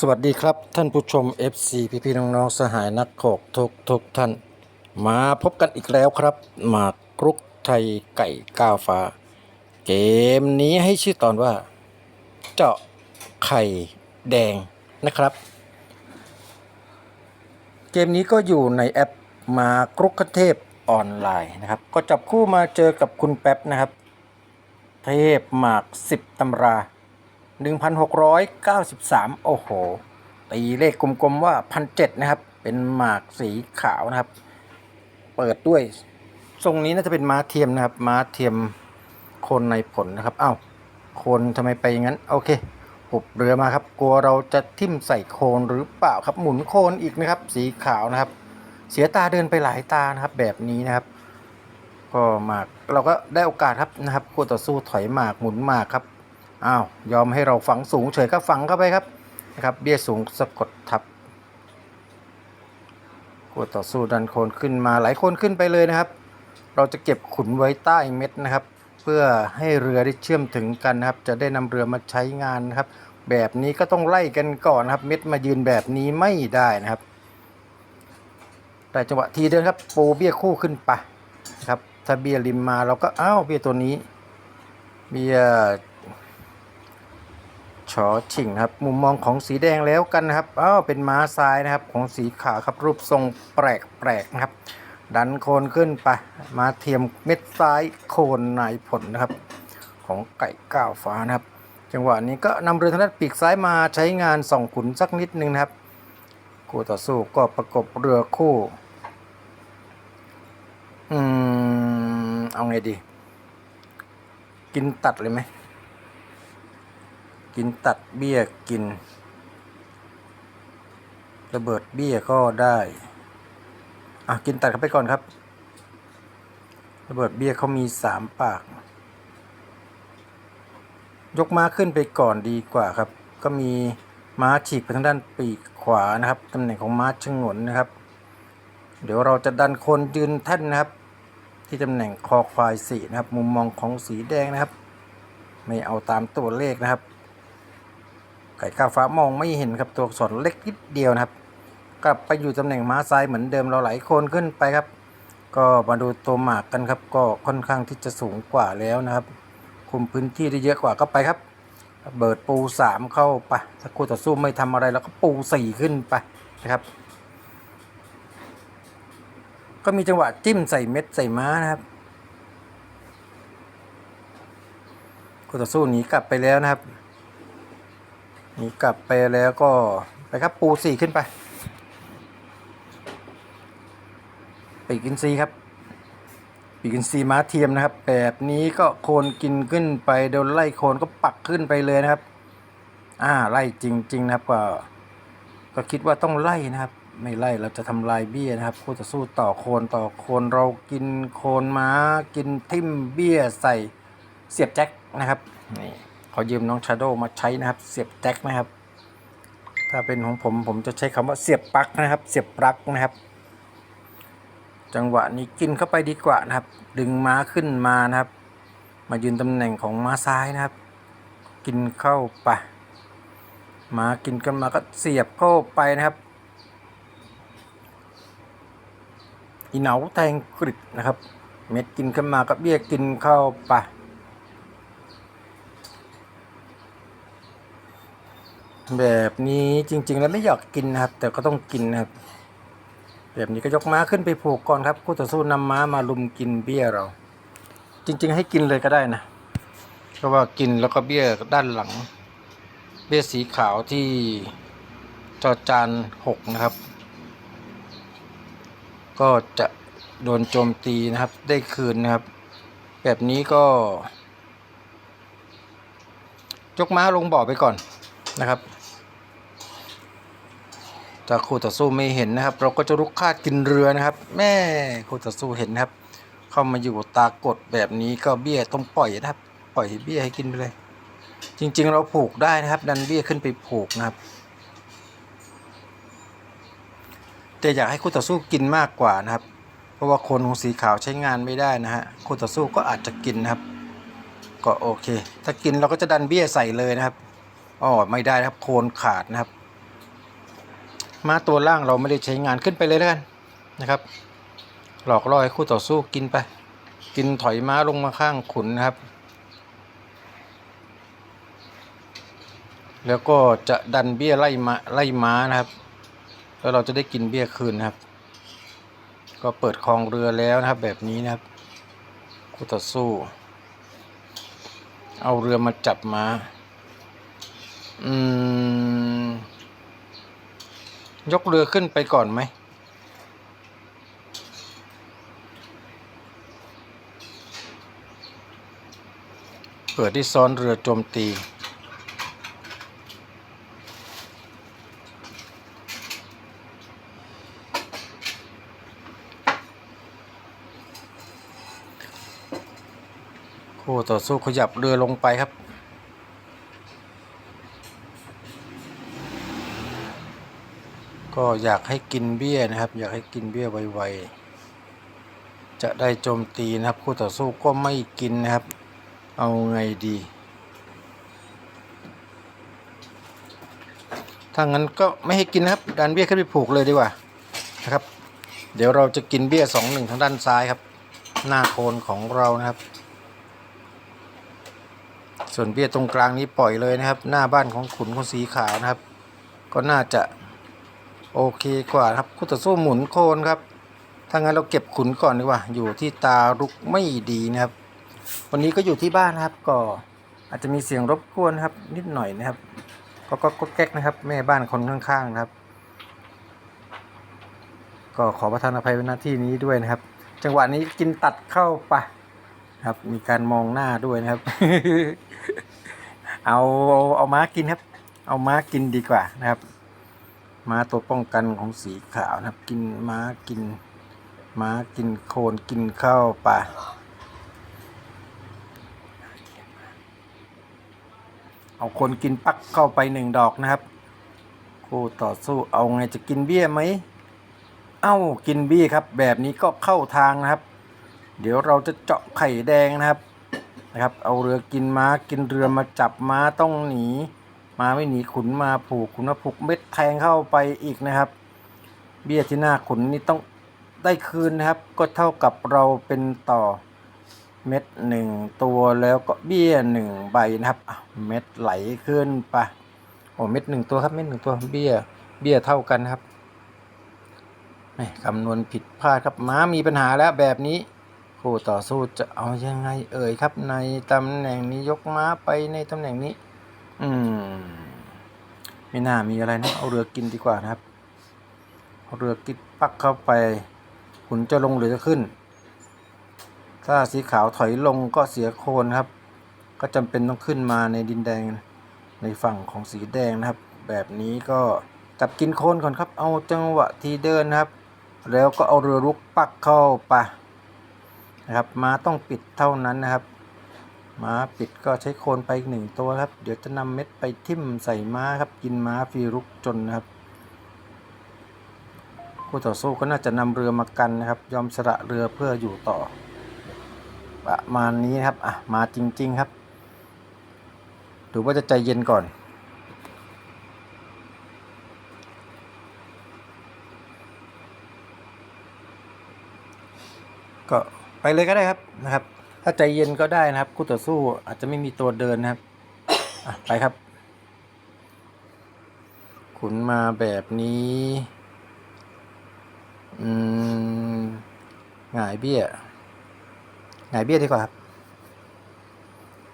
สวัสดีครับท่านผู้ชม FC พี่พี่ๆน้องๆสหายนักโขกทุกทุกท่าน มาพบกันอีกแล้วครับ หมากกรุกไทยไก่ก้าวฟ้า เกมนี้ให้ชื่อตอนว่า เจาะไข่แดงนะครับ เกมนี้ก็อยู่ในแอปหมากรุกเทพออนไลน์นะครับ ก็จับคู่มาเจอกับคุณแป๊บนะครับ เทพหมาก 10ตำรา 1,693 โอ้โห ตีเลขกลมๆว่า 1,700 นะครับ เป็นหมากสีขาวนะครับ เปิดด้วย ทรงนี้น่าจะเป็นม้าเทียมนะครับ ม้าเทียมโคนในผลนะครับอ้าวโคนทำไมไปอย่างนั้น โอเคปุบเรือมาครับ กลัวเราจะทิ่มใส่โคนหรือเปล่าครับ หมุนโคนอีกนะครับ สีขาวนะครับ เสียตาเดินไปหลายตานะครับ แบบนี้นะครับ ก็หมาก เราก็ได้โอกาสครับนะครับคู่ต่อสู้ถอยหมากหมุนหมากครับ อ้าวยอมให้เราฝังสูงเฉยก็ฝังเข้าไปครับนะครับ เบี้ยสูงสะกดทับคู่ต่อสู้ดันโคนขึ้นมาหลายคนขึ้นไปเลยนะครับ เราจะเก็บขุนไว้ใต้เม็ดนะครับ เพื่อให้เรือได้เชื่อมถึงกันนะครับ จะได้นำเรือมาใช้งานนะครับ แบบนี้ก็ต้องไล่กันก่อนนะครับ เม็ดมายืนแบบนี้ไม่ได้นะครับ แต่จังหวะทีเดินครับปูเบี้ยคู่ขึ้นไปนครับ ถ้าเบี้ยริมมาเราก็อ้าวเบี้ยตัวนี้ เบี้ย ชอชิงครับ มุมมองของสีแดงแล้วกันนะครับอ้าวเป็นม้าทรายนะครับ ของสีขาวครับรูปทรงแปลกแปลกนะครับ ดันโคนขึ้นไป มาเทียมเม็ดซ้ายโคนนายผลนะครับ ของไก่ก้าวฟ้านะครับ จังหวะนี้ก็นำเรือทางด้านปีกซ้ายมาใช้งานส่องขุนสักนิดนึงนะครับคู่ต่อสู้ก็ประกบเรือคู่อืมเอาไงดี กินตัดเลยไหม กินตัดเบี้ยกิน ระเบิดเบี้ยก็ได้อะกินตัดเข้าไปก่อนครับ ระเบิดเบี้ยเขามีสามปาก ยกม้าขึ้นไปก่อนดีกว่าครับ ก็มีม้าฉีกไปทางด้านปีกขวานะครับตำแหน่งของม้าชงนนะครับ เดี๋ยวเราจะดันคนยืนแท่นนะครับ ที่ตำแหน่งคอควายสีนะครับ มุมมองของสีแดงนะครับ ไม่เอาตามตัวเลขนะครับ ไก่ก้าวฟ้ามองไม่เห็นครับตัวอักษรเล็กนิดเดียวนะครับ กลับไปอยู่ตำแหน่งม้าซ้ายเหมือนเดิมเราไหลโคนขึ้นไปครับ ก็มาดูตัวหมากกันครับ ก็ค่อนข้างที่จะสูงกว่าแล้วนะครับ คุมพื้นที่ได้เยอะกว่าก็ไปครับ เบิดปูสามเข้าไปถ้าคู่ต่อสู้ไม่ทำอะไรแล้วก็ปูสี่ขึ้นไปนะครับ ก็มีจังหวะจิ้มใส่เม็ดใส่ม้านะครับคู่ต่อสู้หนีกลับไปแล้วนะครับ นี่กลับไปแล้วก็ไปครับปูสี่ขึ้นไปปีกอินทรีครับปีกอินทรีม้าเทียมนะครับ แบบนี้ก็โคนกินขึ้นไปโดนไล่โคนก็ปักขึ้นไปเลยนะครับ อ่าไล่จริง ๆ นะครับก็ก็คิดว่าต้องไล่นะครับ ไม่ไล่เราจะทำลายเบี้ยนะครับคู่ต่อสู้ต่อโคนต่อโคนเรากินโคนม้ากินทิ่มเบี้ยใส่เสียบแจ็คนะครับนี่ ขอยืมน้องชาโดมาใช้นะครับ เสียบแจ็คนะครับ ถ้าเป็นของผมผมจะใช้คำว่าเสียบปลั๊กนะครับ เสียบปลั๊กนะครับ จังหวะนี้กินเข้าไปดีกว่านะครับ ดึงม้าขึ้นมานะครับ มายืนตำแหน่งของม้าซ้ายนะครับ กินเข้าไปม้ากินกันมาก็เสียบเข้าไปนะครับอีเหนาแทงกริดนะครับ เม็ดกินขึ้นมาก็เบี้ยกินเข้าไป แบบนี้จริง ๆ แล้วไม่อยากกินนะครับ แต่ก็ต้องกินนะครับ แบบนี้ก็ยกม้าขึ้นไปผูกก่อนครับคู่ต่อสู้นำม้ามาลุมกินเบี้ยเรา จริง ๆ ให้กินเลยก็ได้นะเพราะว่ากินแล้วก็เบี้ยด้านหลัง เบี้ยสีขาวที่จอจานหกนะครับ ก็จะโดนโจมตีนะครับ ได้คืนนะครับ แบบนี้ก็ ยกม้าลงบ่อไปก่อนนะครับ จาคู่ต่อสู้ไม่เห็นนะครับ เราก็จะลุกคาดกินเรือนะครับ แม่คู่ต่อสู้เห็นนะครับ เข้ามาอยู่ตากดแบบนี้ก็เบี้ยต้องปล่อยนะครับ ปล่อยเบี้ยให้กินไปเลย จริง ๆ เราผูกได้นะครับ ดันเบี้ยขึ้นไปผูกนะครับแต่อยากให้คู่ต่อสู้กินมากกว่านะครับ เพราะว่าคนของสีขาวใช้งานไม่ได้นะฮะคู่ต่อสู้ก็อาจจะกินนะครับ ก็โอเค ถ้ากินเราก็จะดันเบี้ยใส่เลยนะครับอ๋อไม่ได้นะครับโคนขาดนะครับ ม้าตัวล่างเราไม่ได้ใช้งานขึ้นไปเลยแล้วกันนะครับ หลอกล่อให้คู่ต่อสู้กินไป กินถอยม้าลงมาข้างขุนนะครับ แล้วก็จะดันเบี้ยไล่มาไล่ม้านะครับ แล้วเราจะได้กินเบี้ยคืนนะครับ ก็เปิดคลองเรือแล้วนะครับ แบบนี้นะครับ คู่ต่อสู้ เอาเรือมาจับม้าอืม ยกเรือขึ้นไปก่อนไหมเปิดที่ซ้อนเรือโจมตี คู่ต่อสู้ขยับเรือลงไปครับ ก็อยากให้กินเบี้ยนะครับ อยากให้กินเบี้ยไวๆจะได้โจมตีนะครับคู่ต่อสู้ก็ไม่กินนะครับ เอาไงดี ถ้างั้นก็ไม่ให้กินนะครับ ดันเบี้ยขึ้นไปผูกเลยดีกว่านะครับ เดี๋ยวเราจะกินเบี้ยสองหนึ่งทางด้านซ้ายครับ หน้าโคนของเรานะครับ ส่วนเบี้ยตรงกลางนี้ปล่อยเลยนะครับ หน้าบ้านของขุนคนสีขาวนะครับ ก็น่าจะ โอเคกว่าครับคู่ต่อสู้หมุนโคนครับถ้างั้นเราเก็บขุนก่อนดีกว่า อยู่ที่ตาลุกไม่ดีนะครับ วันนี้ก็อยู่ที่บ้านนะครับ ก็อาจจะมีเสียงรบกวนครับ นิดหน่อยนะครับ ก็ก็ก็แก๊กนะครับ แม่บ้านคนข้างๆนะครับ ก็ขอประทานอภัยในหน้าที่นี้ด้วยนะครับ จังหวะนี้กินตัดเข้าไปครับ มีการมองหน้าด้วยนะครับ เอาเอาเอาม้ากินครับ เอาม้ากินดีกว่านะครับ ม้าตัวป้องกันของสีขาวนะครับ กินม้ากิน ม้ากินโคนกินข้าวปลาเอาคนกินปักเข้าไปหนึ่งดอกนะครับ คู่ต่อสู้เอาไงจะกินเบี้ยไหม เอ้ากินเบี้ยครับ แบบนี้ก็เข้าทางนะครับ เดี๋ยวเราจะเจาะไข่แดงนะครับนะครับ เอาเรือกินม้ากินเรือมาจับม้าต้องหนี มาไม่หนีขุนมาผูกขุนมาผูกเม็ดแทงเข้าไปอีกนะครับ เบี้ยที่หน้าขุนนี่ต้องได้คืนนะครับ ก็เท่ากับเราเป็นต่อเม็ดหนึ่งตัวแล้วก็เบี้ยหนึ่งใบนะครับเม็ดไหลขึ้นไปโอ้เม็ดหนึ่งตัวครับเม็ดหนึ่งตัวเบี้ยเบี้ยเท่ากันครับแหม่คำนวณผิดพลาดครับม้ามีปัญหาแล้วแบบนี้คู่ต่อสู้จะเอายังไง เอ่ยครับ ในตำแหน่งนี้ยกม้าไปในตำแหน่งนี้ อืม ไม่น่ามีอะไรนะเอาเรือกินดีกว่านะครับเอาเรือกินปักเข้าไปขุนจะลงหรือจะขึ้น ถ้าสีขาวถอยลงก็เสียโคนครับ ก็จำเป็นต้องขึ้นมาในดินแดงในฝั่งของสีแดงนะครับ แบบนี้ก็จับกินโคนก่อนครับ เอาจังหวะทีเดินนะครับ แล้วก็เอาเรือรุกปักเข้าไปนะครับมาต้องปิดเท่านั้นนะครับ ม้าปิดก็ใช้โคนไปอีกหนึ่งตัวครับ เดี๋ยวจะนำเม็ดไปทิ่มใส่ม้าครับ กินม้าฟีรุกจนนะครับคู่ต่อสู้ก็น่าจะนำเรือมากันนะครับ ยอมสละเรือเพื่ออยู่ต่อ ประมาณนี้ครับอะมาจริง ๆครับดูว่าจะใจเย็นก่อน ก็ไปเลยก็ได้ครับนะครับ ถ้าใจเย็นก็ได้นะครับคู่ต่อสู้อาจจะไม่มีตัวเดินนะครับไปครับ ขุนมาแบบนี้ อืมหงายเบี้ยหงายเบี้ยดีกว่าครับ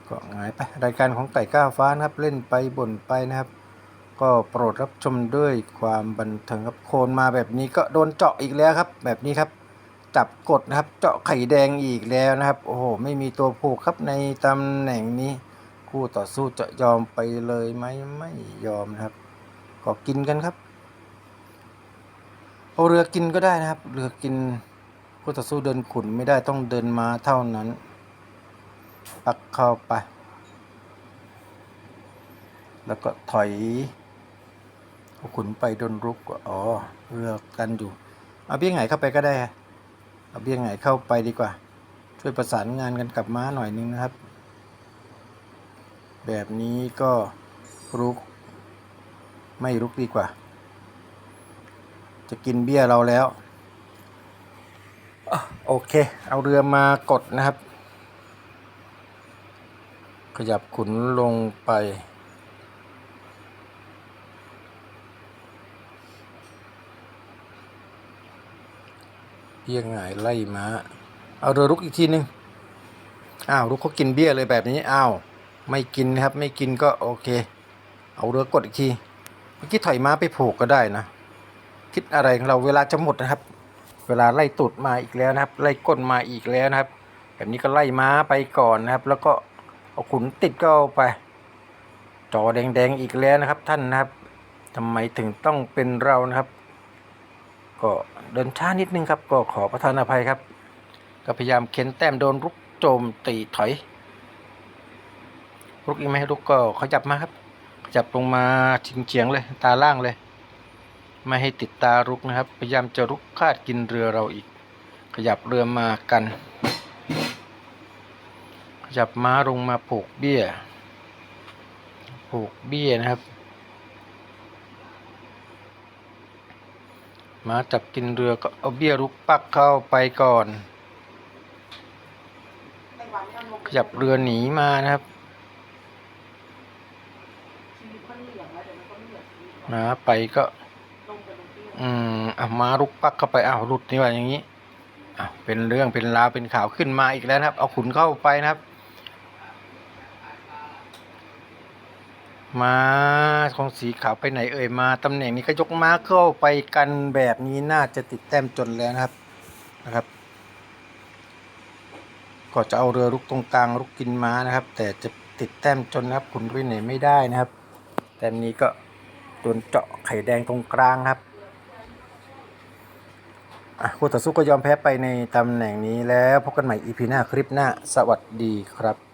ก็หงายไป รายการของไก่ก้าวฟ้านะครับ เล่นไปบ่นไปนะครับ ก็โปรดรับชมด้วยความบันเทิงครับ โคนมาแบบนี้ก็โดนเจาะอีกแล้วครับ แบบนี้ครับ จับกดนะครับ เจาะไข่แดงอีกแล้วนะครับ โอ้โห ไม่มีตัวผูกครับในตำแหน่งนี้ คู่ต่อสู้จะยอมไปเลยไหมไม่ยอมนะครับ ก็กินกันครับเอาเรือกินก็ได้นะครับ เรือกินคู่ต่อสู้เดินขุนไม่ได้ต้องเดินมาเท่านั้น ปักเข้าไป แล้วก็ถอยขุนไปโดนรุกอ๋อเรือกันอยู่เอาเบี้ยไงเข้าไปก็ได้ เอาเบี้ยไงเข้าไปดีกว่า ช่วยประสานงานกันกับม้าหน่อยนึงนะครับ แบบนี้ก็รุก ไม่รุกดีกว่า จะกินเบี้ยเราแล้วอโอเค เอาเรือมากดนะครับ ขยับขุนลงไป เบี้ยหงายไล่ม้า เอาเรือรุกอีกทีนึงอ้าวรุกเขากินเบี้ยเลยแบบนี้อ้าวไม่กินนะครับไม่กินก็โอเค เอาเรือกดอีกทีเมื่อกี้ถอยม้าไปผูกก็ได้นะ คิดอะไรของเราเวลาจะหมดนะครับ เวลาไล่ตุดมาอีกแล้วนะครับ ไล่ก้นมาอีกแล้วนะครับ แบบนี้ก็ไล่ม้าไปก่อนนะครับ แล้วก็เอาขุนติดก็เอาไป จอแดงๆอีกแล้วนะครับท่านนะครับทำไมถึงต้องเป็นเรานะครับ ก็เดินช้านิดนึงครับ ก็ขอประทานอภัยครับ ก็พยายามเข็นแต้มโดนรุกโจมตีถอย รุกอีกไหมรุกก็ขยับมาครับ ขยับลงมาชิงเฉียงๆเลย ตาล่างเลย ไม่ให้ติดตารุกนะครับ พยายามจะรุกคาดกินเรือเราอีก ขยับเรือมากัน ขยับม้าลงมาผูกเบี้ย ผูกเบี้ยนะครับ ม้าจับกินเรือก็เอาเบี้ยรุกปักเข้าไปก่อน ขยับเรือหนีมานะครับชีวิตมันเหลืองแล้วเดี๋ยวมันก็ไม่เหลืองชีวิตม้าไปก็ลงไปตรงที่อืมอะม้ารุกปักเข้าไปอ้าวหลุดนี่ว่าอย่างนี้อะเป็นเรื่องเป็นราวเป็นข่าวขึ้นมาอีกแล้วนะครับ เอาขุนเข้าไปนะครับ มาของสีขาวไปไหนเอ่ยมาตำแหน่งนี้ก็ยกม้าเข้าไปกันแบบนี้น่าจะติดแต้มจนแล้วนะครับนะครับ ก็จะเอาเรือลุกตรงกลางลุกกินม้านะครับ แต่จะติดแต้มจนนะครับขุนไปไหนไม่ได้นะครับ แต้มนี้ก็โดนเจาะไข่แดงตรงกลางครับคู่ต่อสู้ก็ยอมแพ้ไปในตำแหน่งนี้แล้วพบกันใหม่ EP หน้าคลิปหน้า สวัสดีครับ